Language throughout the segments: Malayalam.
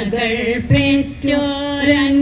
മകൾ പെറ്റോരൻ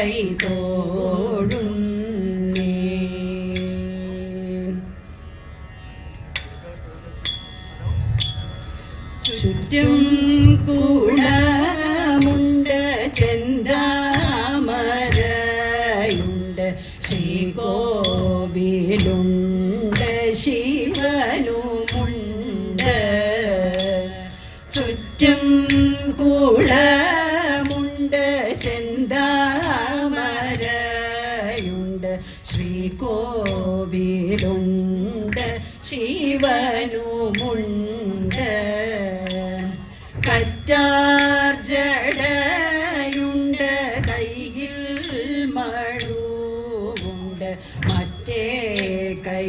哎，多。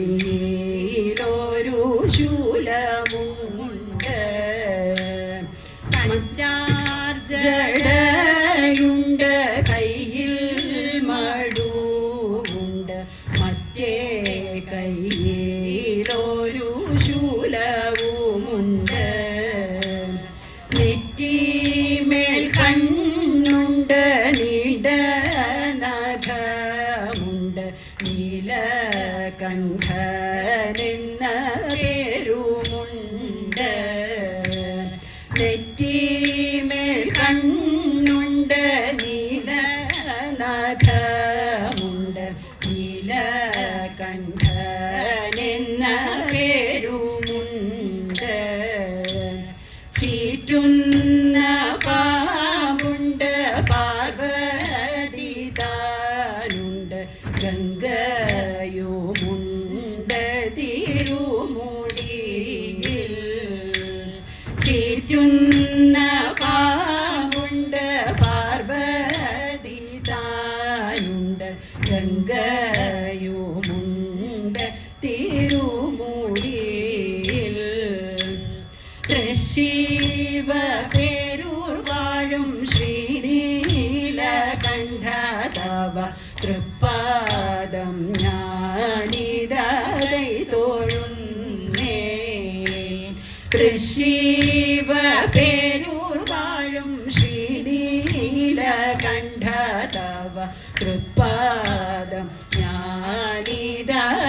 കയ്യിലൊരു ശൂലമുണ്ട്. ജടയുണ്ട് കയ്യിൽ മടുവുണ്ട്. മറ്റേ കയ്യിലൊരു ശൂലവുമുണ്ട്. നെറ്റിമേൽ കണ്ണുണ്ട് നീണ്ട നഖമുണ്ട് നീല കണ്ണ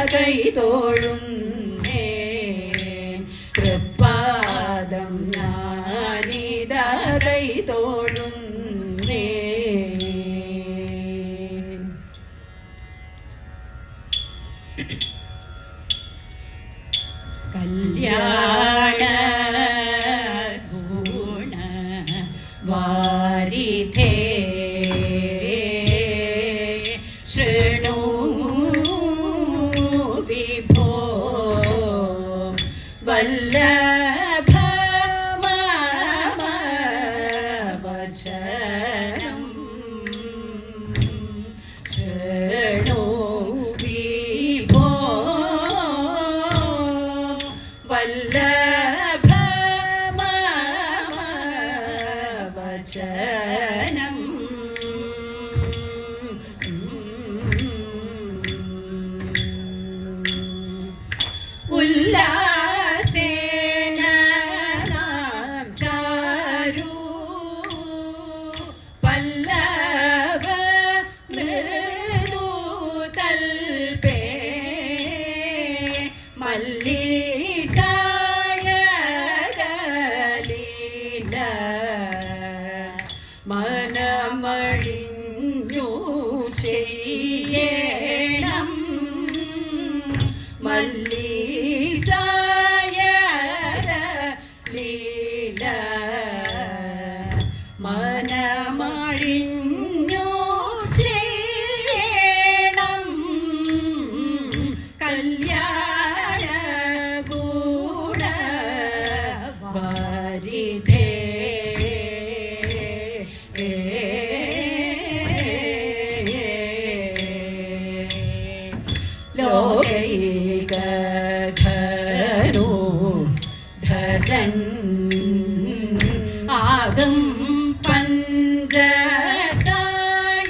കൈതോഴും വചനം ഉല്ലാസേന നാം പല്ലവ മൃദു തൽപേ മല്ലീസ പഞ്ചസായകൻ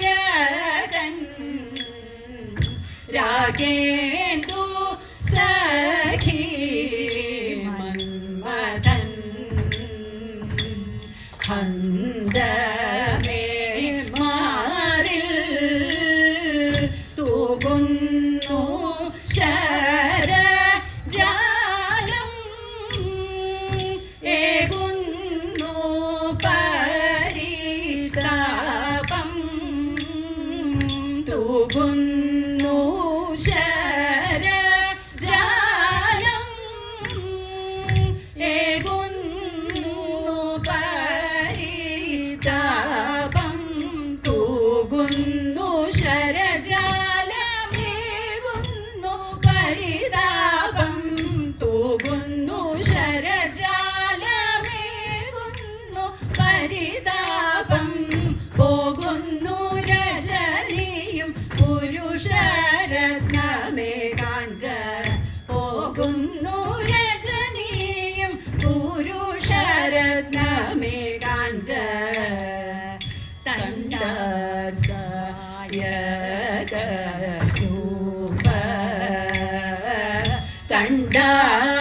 തണ്ടാസായകൂപ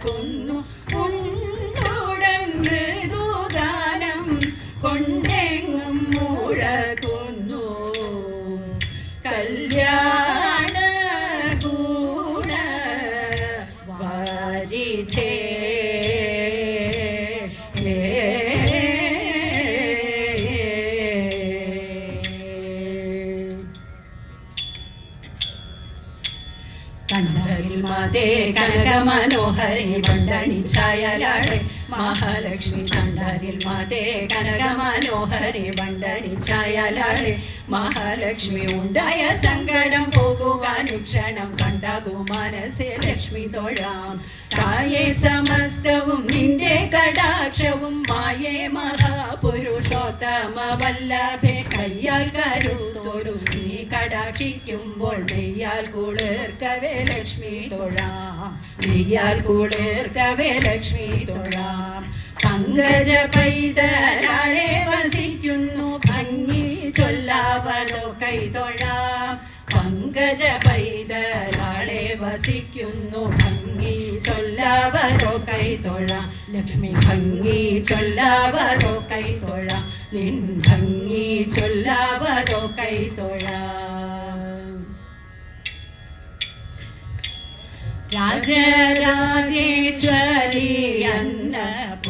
മുഴക്കുന്നു കണ്ടരിൽ മാതേ കനക മനോഹരി ബണ്ടണി ഛായലാടെ മഹാലക്ഷ്മി കണ്ടരിൽ മാതേ കനക മനോഹരി ബണ്ടണി ഛായലാടെ മഹാലക്ഷ്മി ഉണ്ടായ സങ്കടം പോകുവാനുക്ഷണം കണ്ടാകൂ മനസ്സേ ലക്ഷ്മി തൊഴാം. കായേ സമസ്തവും നിന്റെ കടാക്ഷവും. മായേ മഹാപുരുഷോത്തമ വല്ലഭേ കയ്യാൽ കരുത്തോരു നീ കടാക്ഷിക്കുമ്പോൾ മെയ്യാൽ കുളിർക്കവേ ലക്ഷ്മി തൊഴാം. മെയ്യാൽ കുളിർക്കവേ ലക്ഷ്മി തൊഴാം. പങ്കജ പൈതലാളെ വസിക്കുന്നു ഭംഗി ചൊല്ലാവലോ കൈതൊഴാം പങ്കജ പൈതലാളെ വസിക്കുന്നു ഭംഗി ചൊല്ലാവതോ കൈതൊഴാം? ലക്ഷ്മി ഭംഗി ചൊല്ലാവതോ കൈതൊഴാം? നിൻ ഭംഗി ചൊല്ലാവതോ കൈതൊഴാം? രാജരാജേശ്വരി അന്നപൂർണേശ്വരി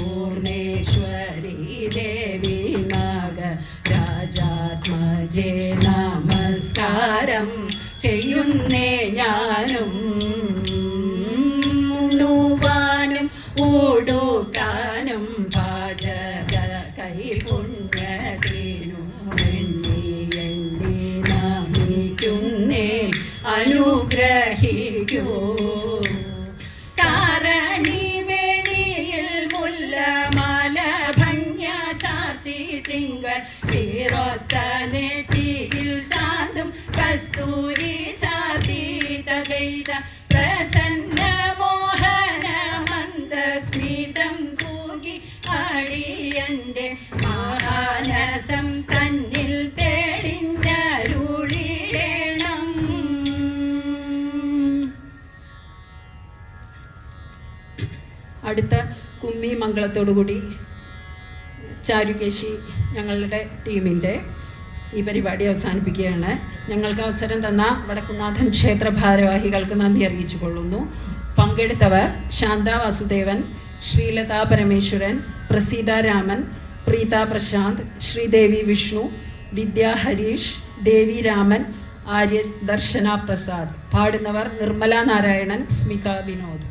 പ്രസന്ന മോഹന മന്ദസ്മിതം തന്നിൽ അടുത്ത കുമ്മി മംഗളത്തോടുകൂടി ചാരുകേശി ഞങ്ങളുടെ ടീമിന്റെ ഈ പരിപാടി അവസാനിപ്പിക്കുകയാണ്. ഞങ്ങൾക്ക് അവസരം തന്ന വടക്കുന്നാഥൻ ക്ഷേത്ര ഭാരവാഹികൾക്ക് നന്ദി അറിയിച്ചു കൊള്ളുന്നു പങ്കെടുത്തവർ ശാന്ത വാസുദേവൻ ശ്രീലതാ പരമേശ്വരൻ പ്രസീത രാമൻ പ്രീത പ്രശാന്ത് ശ്രീദേവി വിഷ്ണു വിദ്യ ഹരീഷ് ദേവി രാമൻ ആര്യ ദർശന പ്രസാദ്. പാടുന്നവർ നിർമ്മല നാരായണൻ സ്മിത വിനോദ്.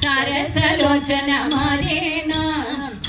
സരസലോചനമാരേ നാം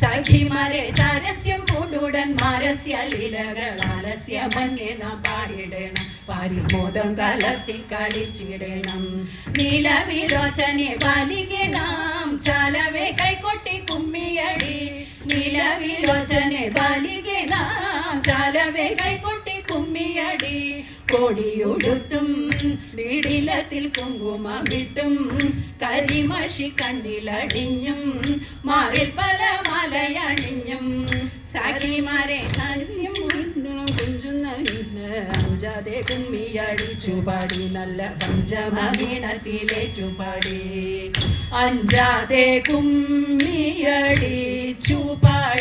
സഖിമാരെ സരസ്യം പൂണ്ടുടൻ മാരസ്യ ലീലകളാലസ്യ മന്യേ നാം പാടിടണം പാരിമോദം കലർത്തി കളിച്ചിടണം നീലവിലോചനെ ബാലികെ നാം ചാലവേ കൈകൊട്ടി കുമ്മിയടി നീലവിലോചനെ ബാലികെ നാം ചാലവേ കൈകൊട്ടി കുമ്മിയടി കൊടിയുടുത്തും നീടിലത്തിൽ കുങ്കുമമിട്ടും കരിമഷി കണ്ണിലടിഞ്ഞും മാറിൽ പല മലയണിഞ്ഞും. സാഖിമാരെ സരസ്യം അഞ്ചാതെ കുമ്മിയടിച്ചു പാടി. നല്ല പഞ്ചമീണത്തിലേറ്റുപാടി അഞ്ചാതെ കുമ്മിയടിച്ചു പാടി.